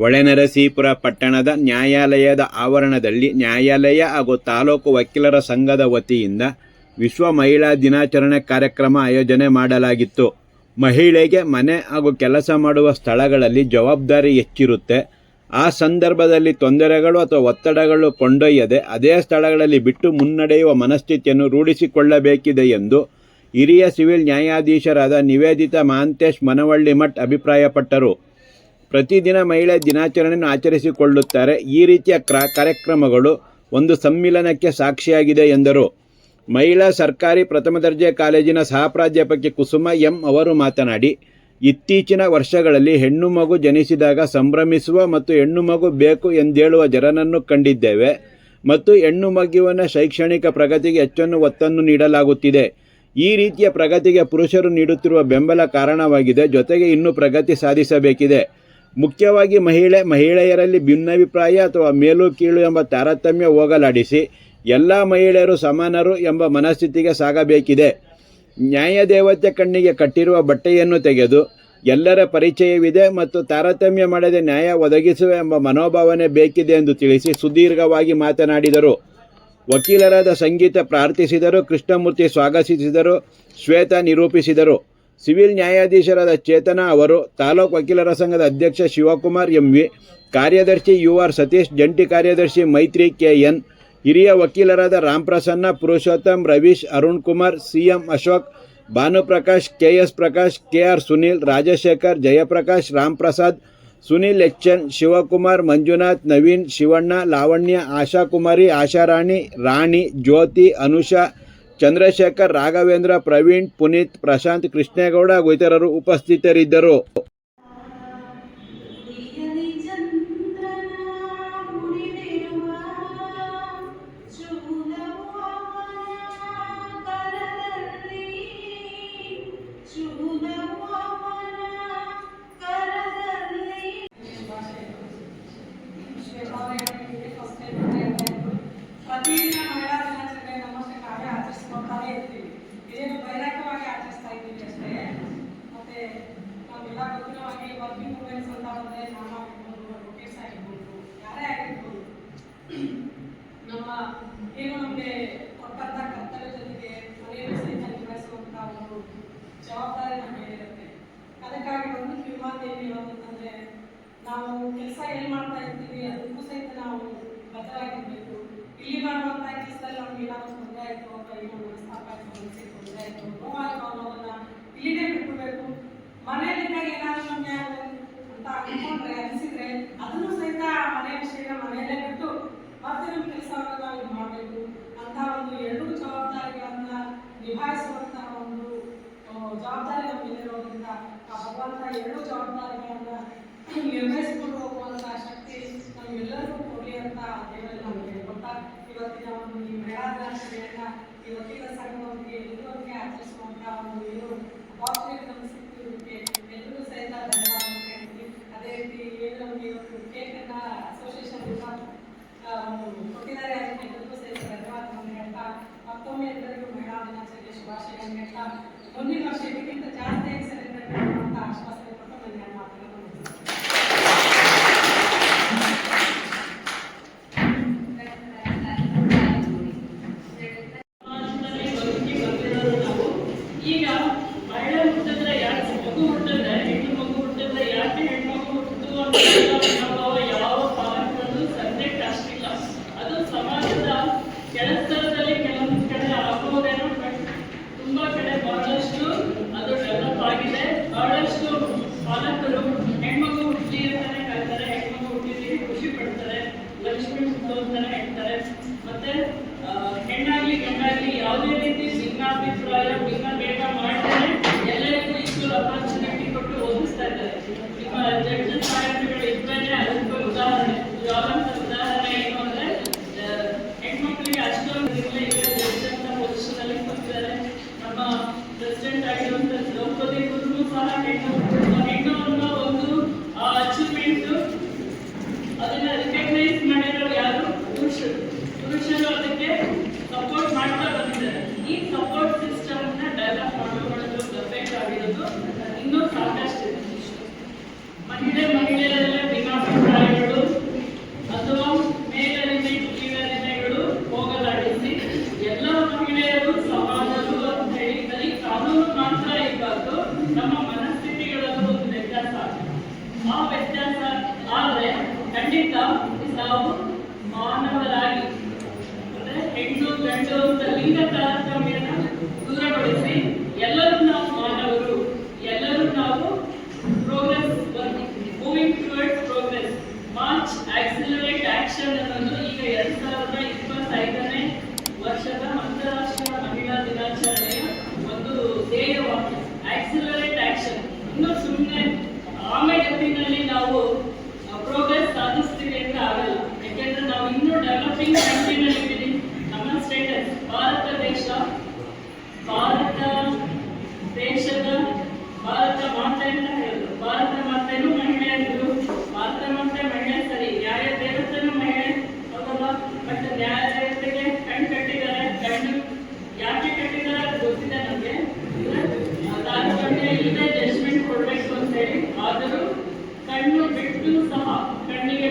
ಹೊಳೆನರಸೀಪುರ ಪಟ್ಟಣದ ನ್ಯಾಯಾಲಯದ ಆವರಣದಲ್ಲಿ ನ್ಯಾಯಾಲಯ ಹಾಗೂ ತಾಲೂಕು ವಕೀಲರ ಸಂಘದ ವತಿಯಿಂದ ವಿಶ್ವ ಮಹಿಳಾ ದಿನಾಚರಣೆ ಕಾರ್ಯಕ್ರಮ ಆಯೋಜನೆ ಮಾಡಲಾಗಿತ್ತು. ಮಹಿಳೆಗೆ ಮನೆ ಹಾಗೂ ಕೆಲಸ ಮಾಡುವ ಸ್ಥಳಗಳಲ್ಲಿ ಜವಾಬ್ದಾರಿ ಹೆಚ್ಚಿರುತ್ತೆ. ಆ ಸಂದರ್ಭದಲ್ಲಿ ತೊಂದರೆಗಳು ಅಥವಾ ಒತ್ತಡಗಳು ಕೊಂಡೊಯ್ಯದೆ ಅದೇ ಸ್ಥಳಗಳಲ್ಲಿ ಬಿಟ್ಟು ಮುನ್ನಡೆಯುವ ಮನಸ್ಥಿತಿಯನ್ನು ರೂಢಿಸಿಕೊಳ್ಳಬೇಕಿದೆ ಎಂದು ಹಿರಿಯ ಸಿವಿಲ್ ನ್ಯಾಯಾಧೀಶರಾದ ನಿವೇದಿತಾ ಮಹಾಂತೇಶ್ ಮನವಳ್ಳಿ ಮಠ್ ಅಭಿಪ್ರಾಯಪಟ್ಟರು. ಪ್ರತಿದಿನ ಮಹಿಳೆ ದಿನಾಚರಣೆಯನ್ನು ಆಚರಿಸಿಕೊಳ್ಳುತ್ತಾರೆ. ಈ ರೀತಿಯ ಕ್ರ, ಕಾರ್ಯಕ್ರಮಗಳು ಒಂದು ಸಮ್ಮಿಲನಕ್ಕೆ ಸಾಕ್ಷಿಯಾಗಿದೆ ಎಂದರು. ಮಹಿಳಾ ಸರ್ಕಾರಿ ಪ್ರಥಮ ದರ್ಜೆ ಕಾಲೇಜಿನ ಸಹಪ್ರಾಧ್ಯಾಪಕಿ ಕುಸುಮ ಎಂ ಅವರು ಮಾತನಾಡಿ, ಇತ್ತೀಚಿನ ವರ್ಷಗಳಲ್ಲಿ ಹೆಣ್ಣು ಮಗು ಜನಿಸಿದಾಗ ಸಂಭ್ರಮಿಸುವ ಮತ್ತು ಹೆಣ್ಣು ಮಗು ಬೇಕು ಎಂದೇಳುವ ಜನರನ್ನು ಕಂಡಿದ್ದೇವೆ ಮತ್ತು ಹೆಣ್ಣು ಮಗುವಿನ ಶೈಕ್ಷಣಿಕ ಪ್ರಗತಿಗೆ ಹೆಚ್ಚನ್ನು ಒತ್ತನ್ನು ನೀಡಲಾಗುತ್ತಿದೆ. ಈ ರೀತಿಯ ಪ್ರಗತಿಗೆ ಪುರುಷರು ನೀಡುತ್ತಿರುವ ಬೆಂಬಲ ಕಾರಣವಾಗಿದೆ. ಜೊತೆಗೆ ಇನ್ನೂ ಪ್ರಗತಿ ಸಾಧಿಸಬೇಕಿದೆ. ಮುಖ್ಯವಾಗಿ ಮಹಿಳೆ, ಮಹಿಳೆಯರಲ್ಲಿ ಭಿನ್ನಾಭಿಪ್ರಾಯ ಅಥವಾ ಮೇಲು ಕೀಳು ಎಂಬ ತಾರತಮ್ಯ ಹೋಗಲಾಡಿಸಿ ಎಲ್ಲ ಮಹಿಳೆಯರು ಸಮಾನರು ಎಂಬ ಮನಸ್ಥಿತಿಗೆ ಸಾಗಬೇಕಿದೆ. ನ್ಯಾಯದೇವತೆ ಕಣ್ಣಿಗೆ ಕಟ್ಟಿರುವ ಬಟ್ಟೆಯನ್ನು ತೆಗೆದು ಎಲ್ಲರ ಪರಿಚಯವಿದೆ ಮತ್ತು ತಾರತಮ್ಯ ಮಾಡದೆ ನ್ಯಾಯ ಒದಗಿಸುವ ಎಂಬ ಮನೋಭಾವನೆ ಬೇಕಿದೆ ಎಂದು ತಿಳಿಸಿ ಸುದೀರ್ಘವಾಗಿ ಮಾತನಾಡಿದರು. ವಕೀಲರಾದ ಸಂಗೀತ ಪ್ರಾರ್ಥಿಸಿದರು, ಕೃಷ್ಣಮೂರ್ತಿ ಸ್ವಾಗತಿಸಿದರು, ಶ್ವೇತ ನಿರೂಪಿಸಿದರು. ಸಿವಿಲ್ ನ್ಯಾಯಾಧೀಶರಾದ ಚೇತನ ಅವರು, ತಾಲೂಕು ವಕೀಲರ ಸಂಘದ ಅಧ್ಯಕ್ಷ ಶಿವಕುಮಾರ್ ಎಂವಿ, ಕಾರ್ಯದರ್ಶಿ ಯು ಆರ್ ಸತೀಶ್, ಜಂಟಿ ಕಾರ್ಯದರ್ಶಿ ಮೈತ್ರಿ ಕೆ ಎನ್, ಹಿರಿಯ ವಕೀಲರಾದ Ramprasanna, Purushottam, Ravish, Arun Kumar C M Ashok, Bhanuprakash K S Prakash K R Sunil, Rajashekar, Jayaprakash, Ramprasad, Sunil N, Shivakumar, Manjunath, Naveen, Shivanna, Lavanya, Ashakumari, Asharani, Rani, Jyothi, Anusha Chandrashekar Raghavendra Praveen Puneeth Prashanth Krishnegowda ಇತರರು ಉಪಸ್ಥಿತರಿದ್ದರು. ಜವಾಬ್ದಾರಿ ನಮಗೆ ಇರುತ್ತೆ. ಅದಕ್ಕಾಗಿ ಒಂದು ಏನು ಹೇಳೋದಂತಂದ್ರೆ ನಾವು ಕೆಲಸ ಏನು ಮಾಡ್ತಾ ಇರ್ತೀವಿ ಅದಕ್ಕೂ ಸಹಿತ ನಾವು ಬದ್ಧರಾಗಿರ್ಬೇಕು ಇಲ್ಲಿ ಮಾಡುವಂತ ಕೆಲಸದಲ್ಲಿ ನಮ್ಗೆ ಏನಾದರೂ ತೊಂದರೆ ಆಯಿತು ಅಥವಾ ಏನೋ ಮನಸ್ತಾಪ ಆಯಿತು ಮನಸ್ಸಿಗೆ ತೊಂದರೆ ಆಯಿತು ನೋವಾಯಿತು ಅನ್ನೋದನ್ನ ಇಲ್ಲಿನೇ ಬಿಟ್ಬಿಡ್ಬೇಕು. ಮನೆಯಲ್ಲಿದ್ದಾಗ ಏನಾದರೂ ನಮಗೆ ಅಂತ ಅನ್ಕೊಂಡ್ರೆ, ಅನಿಸಿದ್ರೆ ಅದನ್ನು ಸಹಿತ ಮನೆ ವಿಷಯನ ಮನೆಯಲ್ಲೇ ಬಿಟ್ಟು ಮತ್ತೆ ನಮ್ಮ ಕೆಲಸವನ್ನು ನಾವು ಇದು ಮಾಡಬೇಕು ಅಂತ ಒಂದು ಎರಡು ಜವಾಬ್ದಾರಿಗಳನ್ನ ನಿಭಾಯಿಸುವಂತ ಒಂದು ಆ, ಜವಾಬ್ದಾರಿ ನಮ್ಮಿಲ್ಲಿರೋದ್ರಿಂದ ಆ ಭಗವಂತ ಎರಡು ಜವಾಬ್ದಾರಿಗಳನ್ನ ನಿರ್ವಹಿಸಿಕೊಂಡು ಹೋಗುವಂತ ಶಕ್ತಿ ನಮ್ಗೆಲ್ಲರಿಗೂ ಕೊಡಲಿ ಅಂತ ದೇವರಲ್ಲಿ ನಾವು ಗೊತ್ತಾ ಇವತ್ತಿನ ಒಂದು ಈ ಇವತ್ತಿನ ಈ ವಕೀಲ ಸಂಘದೊಂದಿಗೆ ಎಲ್ಲರೊಂದಿಗೆ ಆಚರಿಸುವಂತ ಒಂದು ಏನು ಅಪಾರ್ಚುನಿಟಿ ನಮ್ಗೆ ಸಿಕ್ಕಿರೋದಕ್ಕೆ ಎಲ್ಲರೂ ಸಹಿತ ಧನ್ಯವಾದ ಹೇಳ್ತೀನಿ. ಅದೇ ರೀತಿ ಏನು ನಮಗೆ ಇವತ್ತು ಕೇಕನ್ನ ಅಸೋಸಿಯೇಷನ್ ಕೊಟ್ಟಿದ್ದಾರೆ ಅದಕ್ಕೆ ಎಲ್ಲರಿಗೂ ಸಹಿತ ಧನ್ಯವಾದವನ್ನು ಹೇಳ್ತಾ, ಮತ್ತೊಮ್ಮೆ ಎಲ್ಲರಿಗೂ ಮೇಳಾ ದಿನಾಚರಣೆ ಶುಭಾಶಯಗಳನ್ನು ಹೇಳ್ತಾ, ಮುಂದಿನ ವರ್ಷ ಇದಕ್ಕಿಂತ ಜಾಸ್ತಿ ಸೆಲೆಬ್ರೇಟ್ Vamos. ಅನ್ನೋದು ಇನ್ನೂ ಸಾಕಷ್ಟಿದೆ ಮಹಿಳೆ ಮಹಿಳೆಯರಲ್ಲೇ ಭಿನ್ನಾಭಿಪ್ರಾಯಗಳು ಅಥವಾ ಮೇಲರಿಮೆ ಕೀಳರಿಮೆಗಳು ಹೋಗಲಾಡಿಸಿ ಎಲ್ಲ ಮಹಿಳೆಯರು ಸಮಾನರು ಅಂತ ಹೇಳಿ ಬರೀ ಕಾನೂನು ಮಾತ್ರ ಇರಬಾರ್ದು, ನಮ್ಮ ಮನಸ್ಥಿತಿಗಳಲ್ಲೂ ಒಂದು ವ್ಯತ್ಯಾಸ ಆ ವ್ಯತ್ಯಾಸ ಆದರೆ ಖಂಡಿತ ನಾವು ಮಾನವರಾಗಿ, ಅಂದ್ರೆ ಹೆಣ್ಣು ಗಂಡು ಅಂತ ಲಿಂಗ ತಾರತಮ್ಯನ ದೂರಗೊಳಿಸಿ ಎಲ್ಲ ಆಮೆಗತ್ತಿನಲ್ಲಿ ನಾವು ಕಣ್ಣು ಬಿಟ್ಟು ಸಹ ಕಣ್ಣಿಗೆ